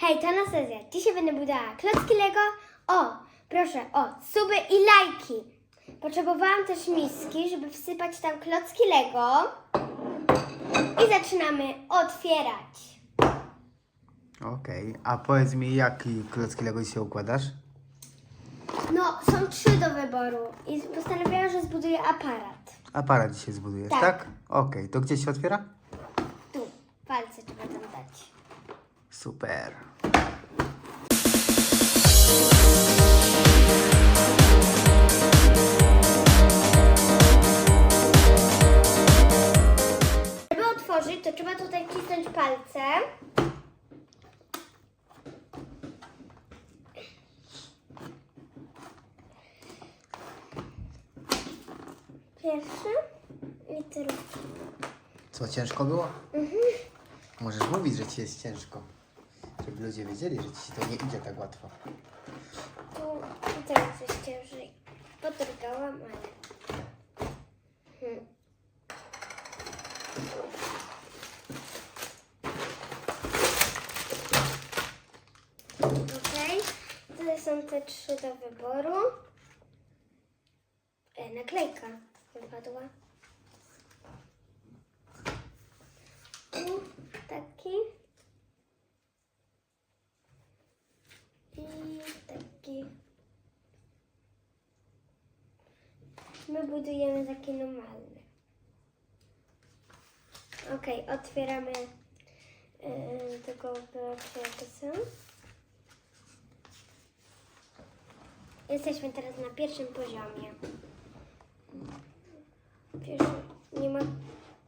Hej, to Anastazja. Dzisiaj będę budowała klocki Lego. O, proszę, o, suby i lajki. Potrzebowałam też miski, żeby wsypać tam klocki Lego. I zaczynamy otwierać. Okej, a powiedz mi, jaki klocki Lego dzisiaj układasz? No, są trzy do wyboru i postanowiłam, że zbuduję aparat. Aparat dzisiaj zbudujesz, Tak. tak? Okej, to gdzie się otwiera? Tu, palce trzeba tam dać. Super. Żeby otworzyć, to trzeba tutaj wcisnąć palce. Pierwszy i drugi. Co, ciężko było? Możesz mówić, że ci jest ciężko. Żeby ludzie wiedzieli, że ci to nie idzie tak łatwo. Tu teraz coś ciężej. Podrgałam, ale... Hmm. Tutaj są te trzy do wyboru. E, naklejka wypadła. Tu taki. I taki. My budujemy taki normalny. Okej, otwieramy yy, tego bloczeka. Jesteśmy teraz na pierwszym poziomie. Pierwszy, nie ma...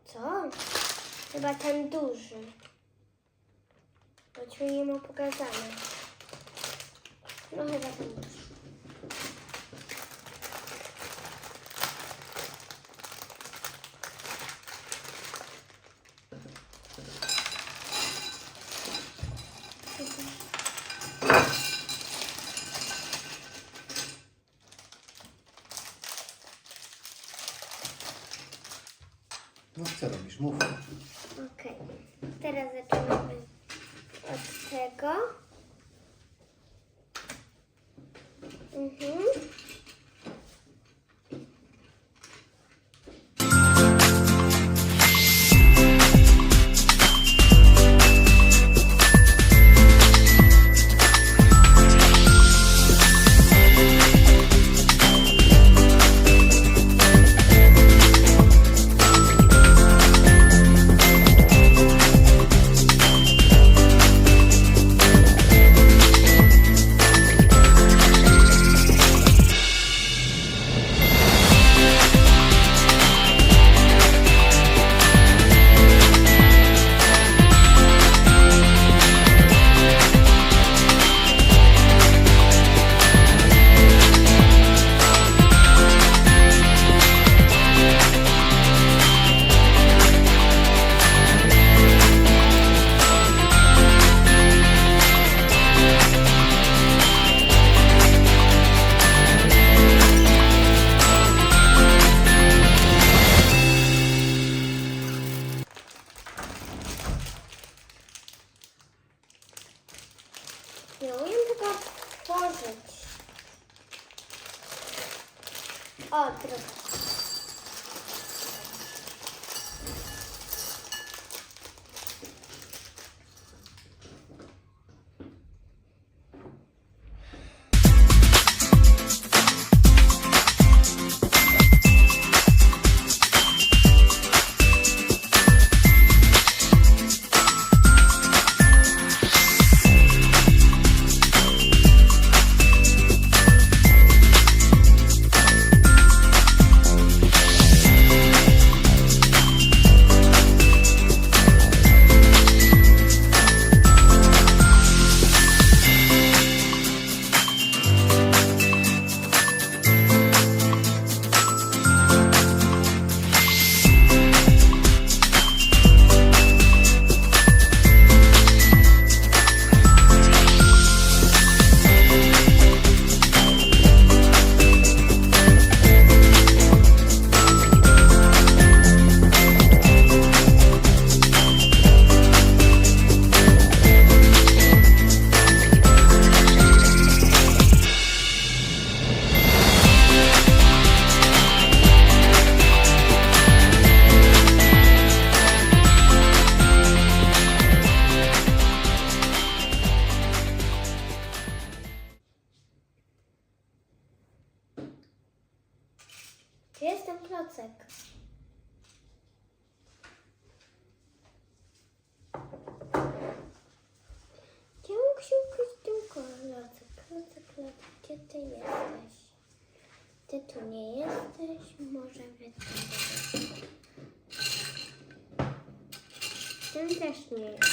Co? Chyba ten duży. Bo ci nie ma pokazane. No chyba ten duży. No co robisz? Mów. Okej, teraz zaczynamy od tego. O, drugi. Gdzie jest ten klocek? Gdzie mógł się ukryć ten klocek? Klocek, klocek, gdzie ty jesteś? Ty tu nie jesteś? Może jesteś? Ten też nie. Jest.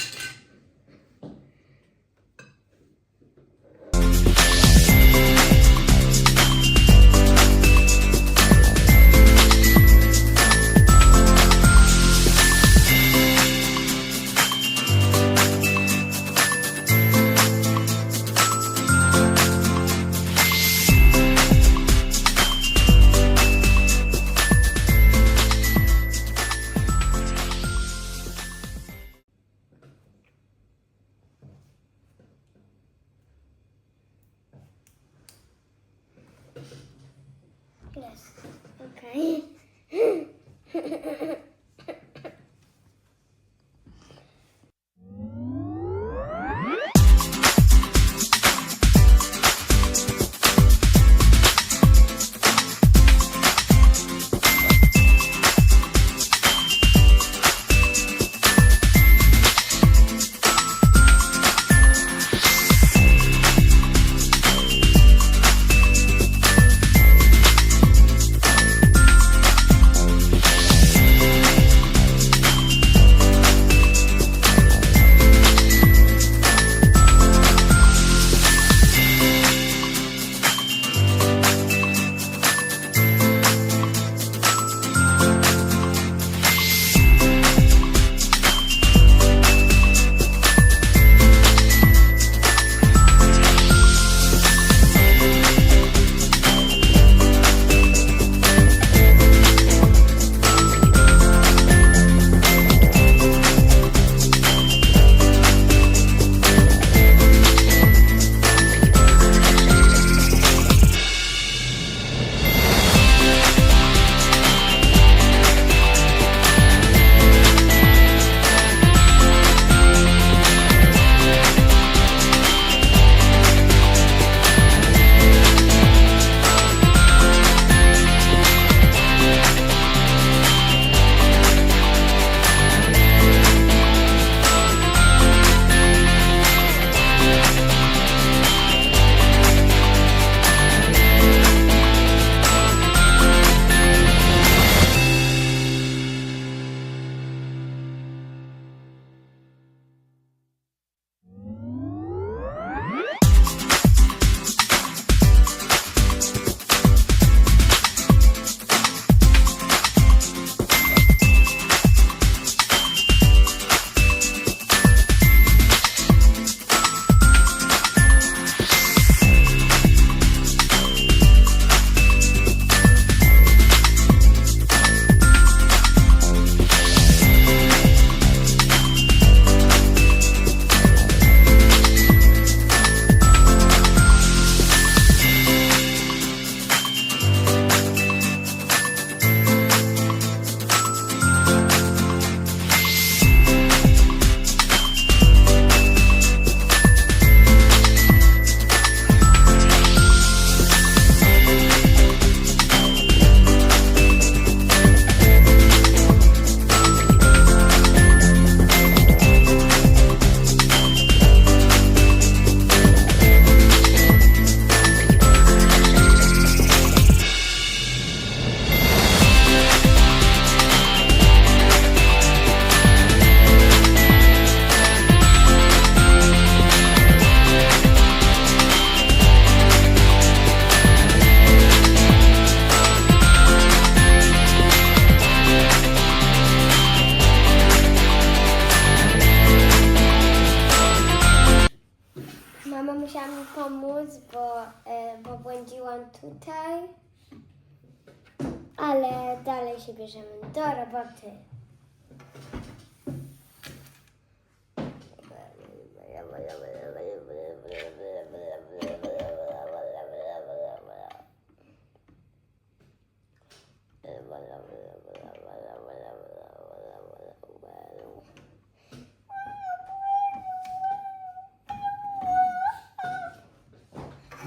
ale dalej się bierzemy do roboty.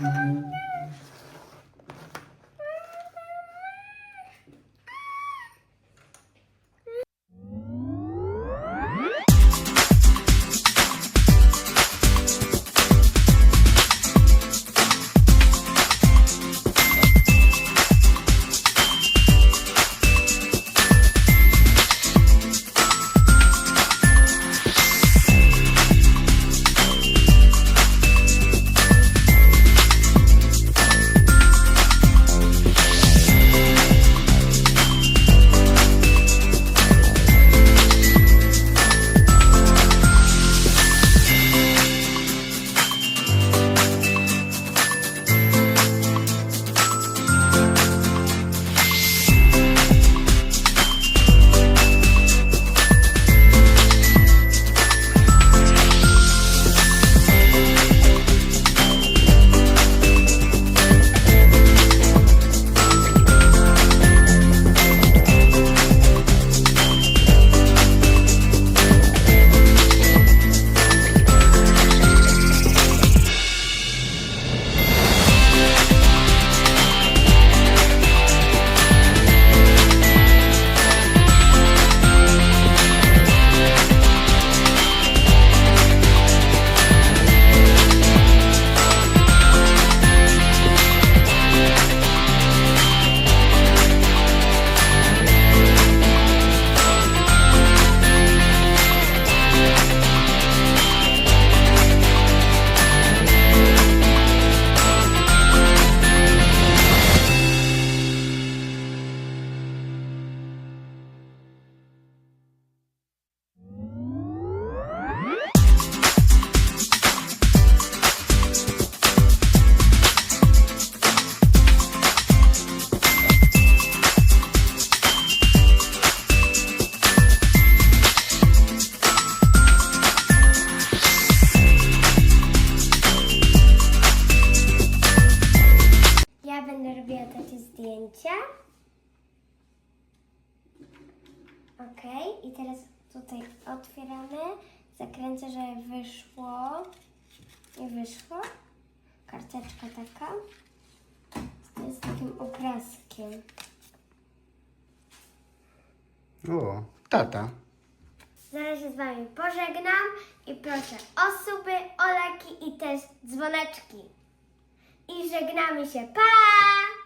Mm-hmm. Zakręcę, żeby wyszło. Nie wyszło. Karteczka taka. To jest takim obrazkiem. O, tata. Zaraz się z Wami pożegnam i proszę o suby, o lajki i też dzwoneczki. I żegnamy się. Pa!